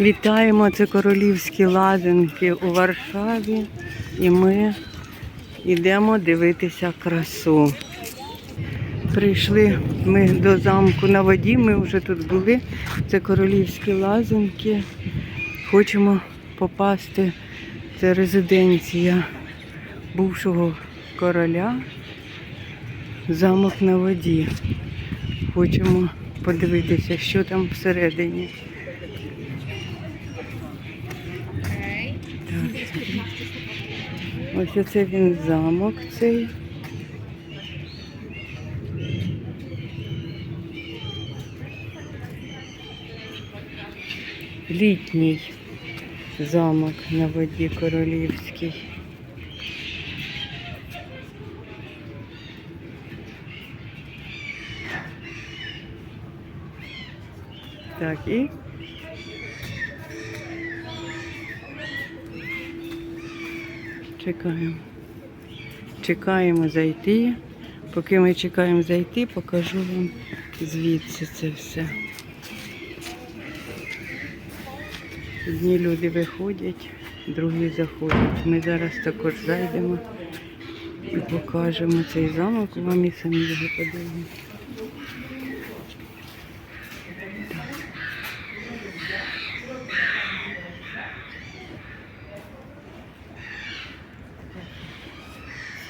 Вітаємо, це королівські лазинки у Варшаві. І ми йдемо дивитися красу. Прийшли ми до замку на воді, ми вже тут були. Це королівські лазинки. Хочемо попасти. Це резиденція бувшого короля. Замок на воді. Хочемо подивитися, що там всередині. Ось оце він замок цей. Літній замок на воді королівський. Так, і чекаємо. Чекаємо зайти. Поки ми чекаємо зайти, покажу вам звідси це все. Одні люди виходять, другі заходять. Ми зараз також зайдемо і покажемо цей замок вам і самі його подивимося.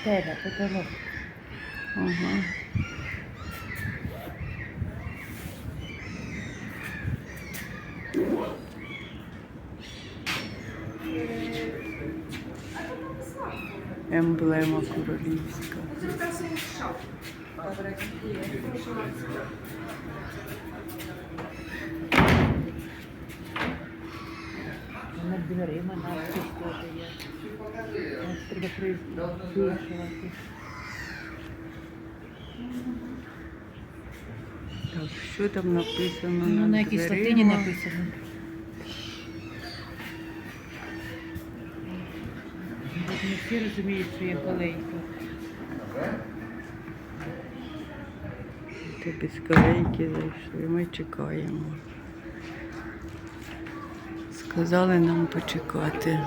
Pega, por favor. Uhum. Emblema coronista. Agora aqui é дверима надпись теж є. Ось треба пришивати. Так, що там написано? Ну, на якійсь латині написано. Не всі розуміють, що є колейка. Ти без колейки зайшли, ми чекаємо. Сказали нам почекати.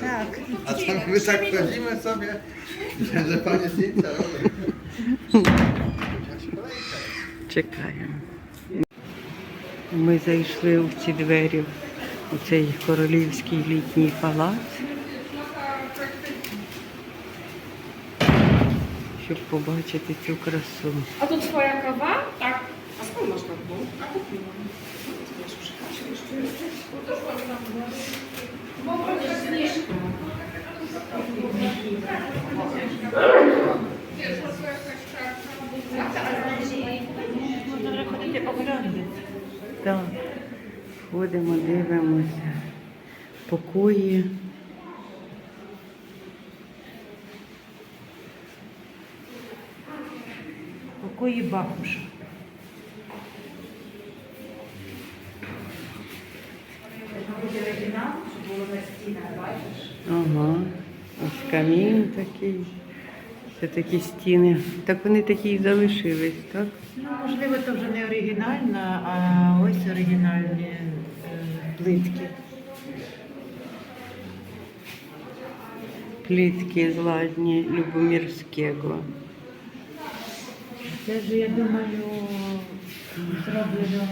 Так. A to my tak chodzimy sobie, że pamiętnica robi. Чекаємо. Ми зайшли у ці двері, у цей королівський літній палац, щоб побачити цю красу. A to twoja kawa? Tak. A skąd masz taką? A kupiłam. Так, ходимо, дивимося. Покої. Покої Бахуша. Ага. Ось камін такий. Це такі стіни. Так вони такі і залишились, так? Ну, можливо, це вже не оригінальна, а ось оригінальні е, плитки. Плітки з ладні Любомірського. Це ж, я думаю, зроблено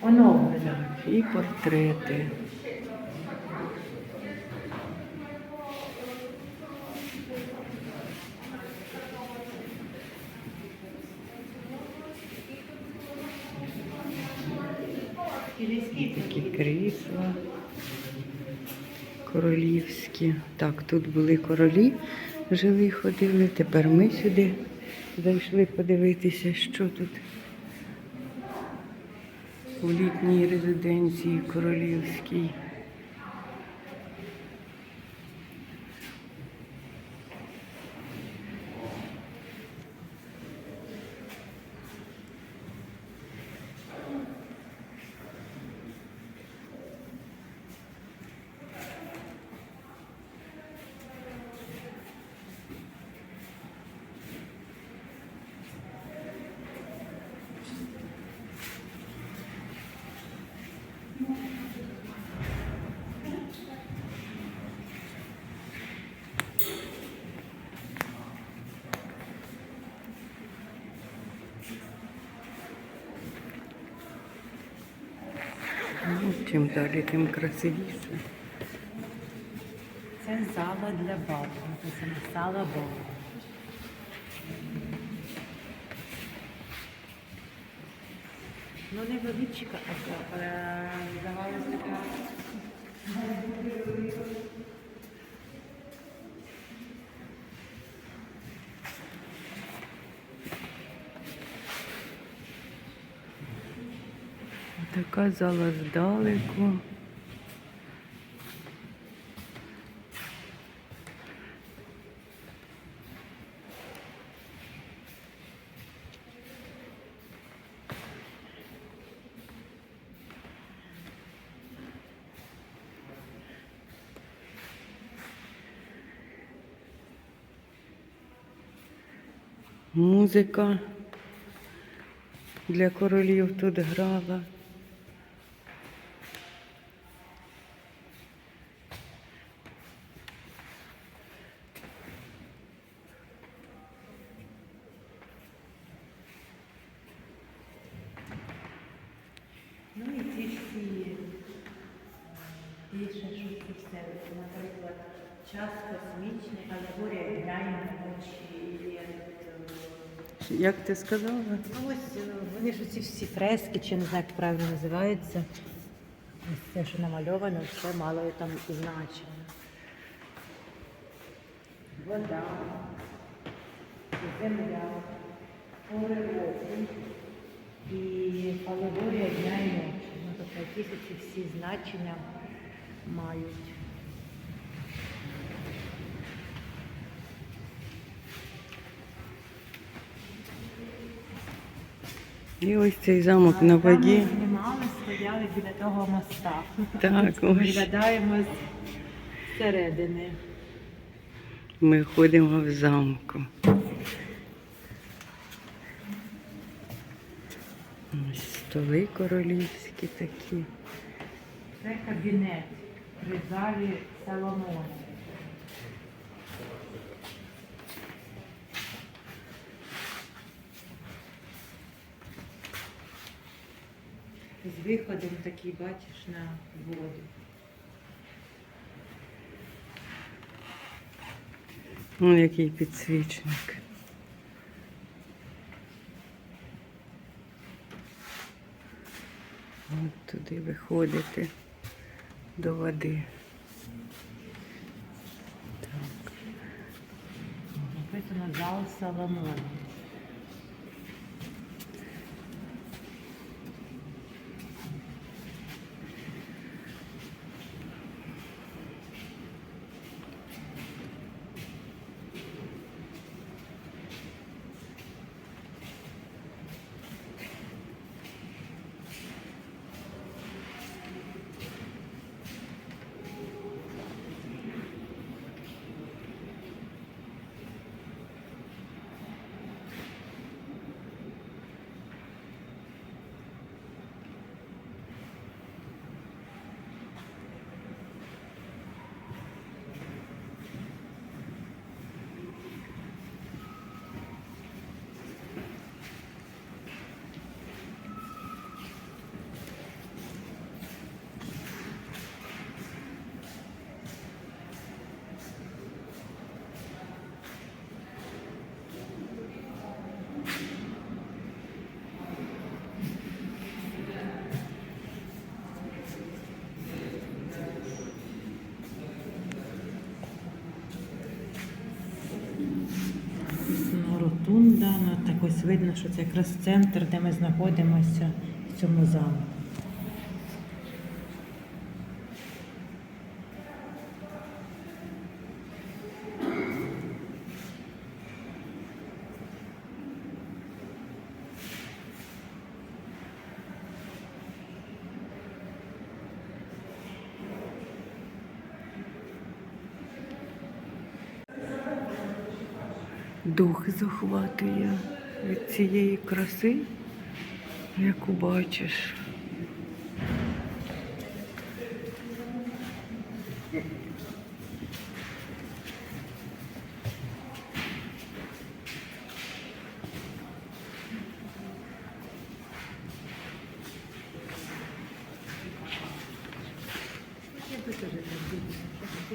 оновлено. І портрети. Такі крісла королівські. Так, тут були королі, жили, ходили. Тепер ми сюди зайшли подивитися, що тут у літній резиденції королівській. Чим далі, тим красивіше. Це зала для бабу. Це сала бабу. Ну, невеличка, а е, така. Така зала здалеку. Музика для королів тут грала. Ну і ці всі більше, що це все, наприклад, час космічний, алегорія дня і ночі, і, е, Як ти сказала? Ну ось е, вони ж ці всі фрески, чи не знаю, як правильно називаються. Ось це, що намальовано, все мало там значення. Вода, земля, окунь і алегорія дня і ночі. Ну, тобто якісь ці всі значення мають. І ось цей замок на воді. ми знімали, стояли біля того моста. Так, ось Виглядаємо з середини. ми ходимо в замку. Ось столи королівські такі. Це кабінет при залі Соломона. З виходом такий, бачиш, на воду. Ну, який підсвічник. От туди виходити до води. Так. Написано зал Соломона. Написано Ротунда, ну так ось видно, що це якраз центр, де ми знаходимося в цьому замку. Дух захватує від цієї краси, яку бачиш.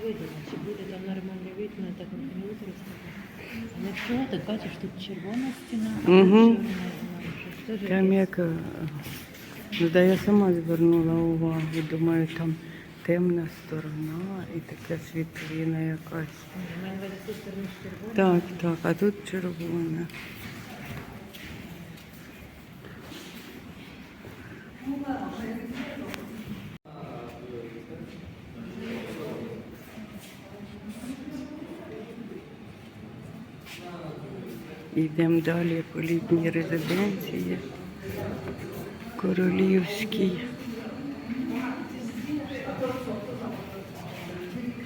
видно. Чи буде там нормальний вид, ну так не утро сказати. Але бачиш, тут червона стіна, а тут Мгм. чорна знову. Теж Там як. е, Ну, да, я сама звернула увагу. Думаю, там темна сторона і така світлина якась. У мене тут червона. Так, так, а тут червона. Йдемо далі по літній резиденції. Королівській.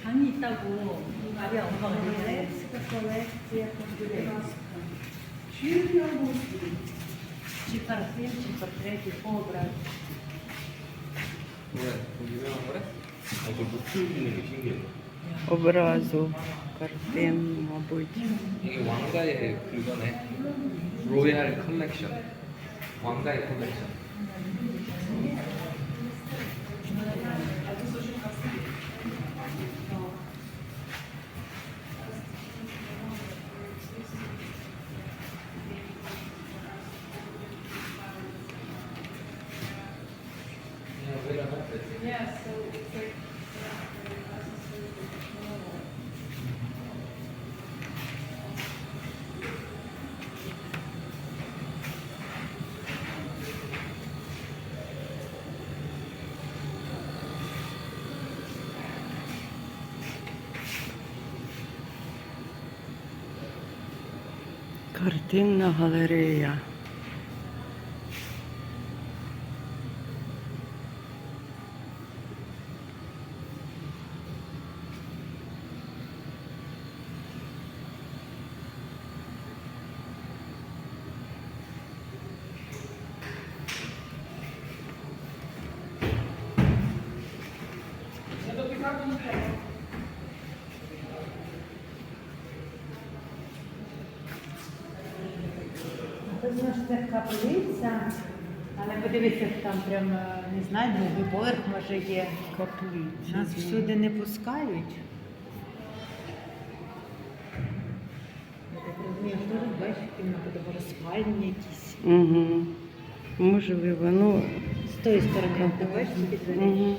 Ані того. Я Королевська колекція Кондилевська. Чи картин, чи портретів, образ. 뭐래? 유명한 거래? 아, 저뭐 키우기는 게 신기해. Образу картин, мабуть. 이게 왕가의 그거네. 로얄 컬렉션. 왕가의 컬렉션. Картинна галерея. Тут знаєш, це каплиця. Але подивіться, там прям, е, не знаю, другий поверх може є. Каплиця. Нас всюди не пускають. Я так розумію, що тут бачиш, кімната буде спальні якісь. Угу. Можливо, ну. З тої сторони, ти бачиш? Угу.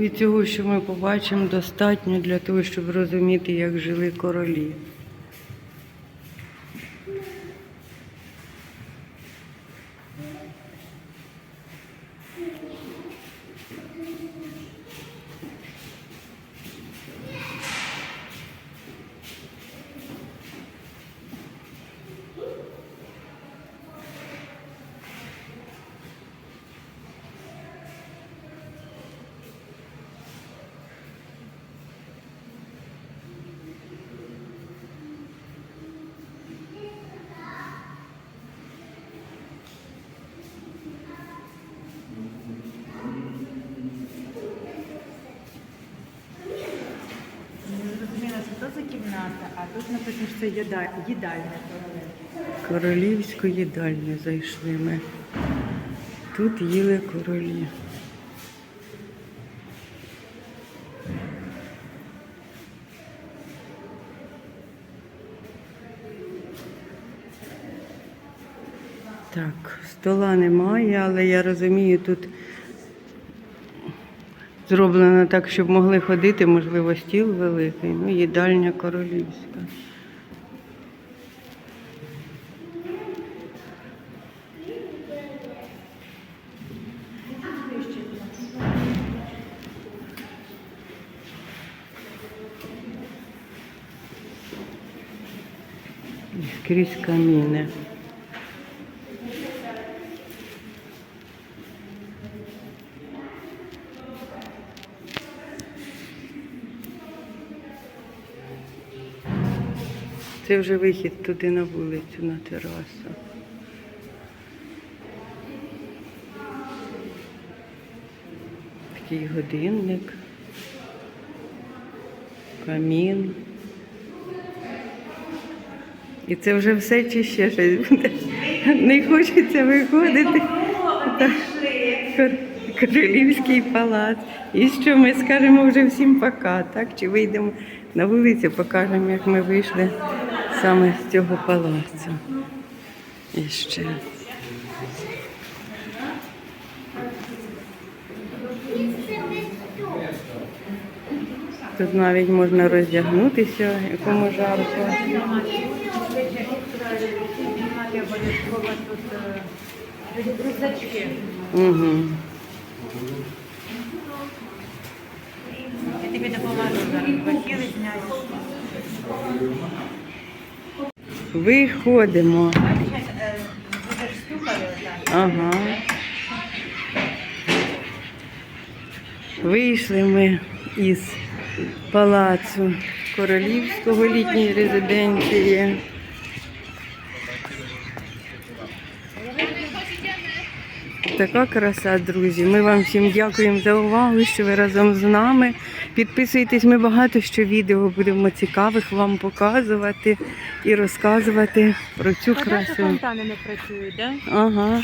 І цього, що ми побачимо, достатньо для того, щоб розуміти, як жили королі. Тут написано, що це їда- їдальня. Королівську їдальню зайшли ми. Тут їли королі. Так, стола немає, але я розумію, тут зроблено так, щоб могли ходити, можливо, стіл великий, ну, їдальня королівська. Скрізь каміни. Це вже вихід туди на вулицю, на терасу. Такий годинник, камін. І це вже все чи ще щось буде. Не хочеться виходити. Кор- Королівський палац. І що ми скажемо вже всім пока, так? Чи вийдемо на вулицю, покажемо, як ми вийшли саме з цього палацу. І ще. Тут навіть можна роздягнутися, якому жарко. Угу. Я тобі допоможу зараз. Бахіли зняти. Виходимо. Ага. Вийшли ми із палацу королівського літньої резиденції. Така краса, друзі. Ми вам всім дякуємо за увагу, що ви разом з нами. Підписуйтесь, ми багато що відео будемо цікавих вам показувати і розказувати про цю красу. фонтани не працюють, так? Ага.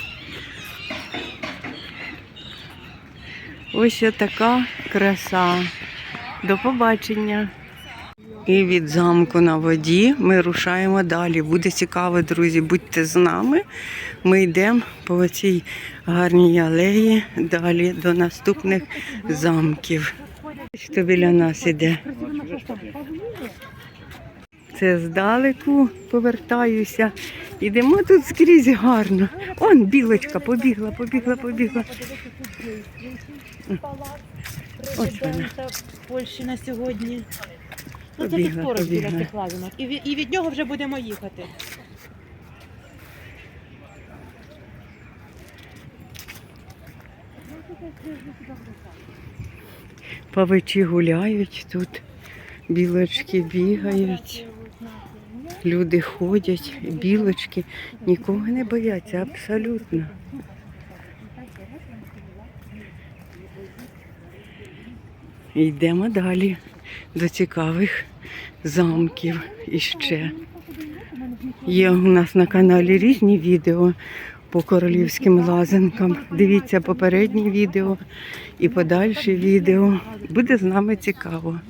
Ось така краса. До побачення. І від замку на воді ми рушаємо далі. Буде цікаво, друзі. Будьте з нами. Ми йдемо по цій гарній алеї далі до наступних замків. Хто біля нас іде? Це здалеку повертаюся. Ідемо тут скрізь гарно. Он білочка побігла, побігла, побігла. Ось вона. Польщі на сьогодні. Ну, це Побігла, тут поруч біля побігла. цих лавінок. І від, і від нього вже будемо їхати. Павичі гуляють тут, білочки бігають, люди ходять, білочки нікого не бояться, абсолютно. Йдемо далі до цікавих замків іще. Є у нас на каналі різні відео по королівським лазанкам. Дивіться попередні відео і подальші відео. Буде з нами цікаво.